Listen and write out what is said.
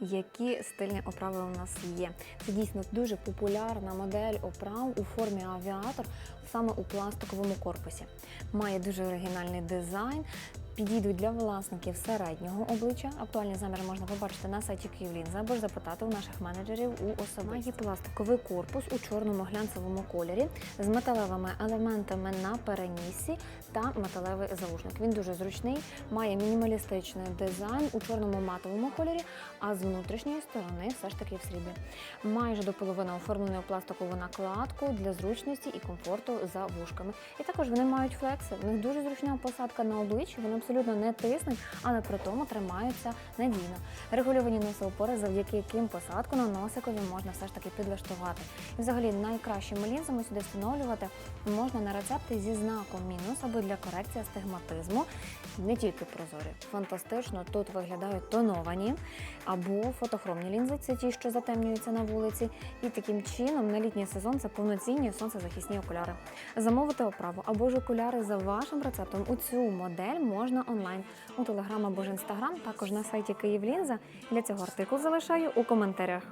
які стильні оправи у нас є. Це дійсно дуже популярна модель оправ у формі авіатор саме у пластиковому корпусі. Має дуже оригінальний дизайн. Підійдуть для власників середнього обличчя. Актуальні заміри можна побачити на сайті Київлінза або ж запитати у наших менеджерів у особисті. Пластиковий корпус у чорному глянцевому кольорі з металевими елементами на перенісі та металевий заушник. Він дуже зручний, має мінімалістичний дизайн у чорному матовому кольорі, а з внутрішньої сторони все ж таки в сріблі. Майже до половини оформлений у пластикову накладку для зручності і комфорту за вушками. І також вони мають флекси. У них дуже зручна посадка на обличчі, вони абсолютно не тиснуть, але при тому тримаються надійно. Регульовані носоупори, завдяки яким посадку на носикові можна все ж таки підлаштувати. І взагалі найкращими лінзами сюди встановлювати можна на рецепти зі знаком мінус або для корекції астигматизму. Не тільки прозорі. Фантастично тут виглядають тоновані або фотохромні лінзи, це ті, що затемнюються на вулиці. І таким чином на літній сезон це повноцінні сонцезахисні окуляри. Замовити оправу або ж окуляри за вашим рецептом у цю модель можна онлайн у телеграм або ж інстаграм, також на сайті Київлінза. Для цього артикул залишаю у коментарях.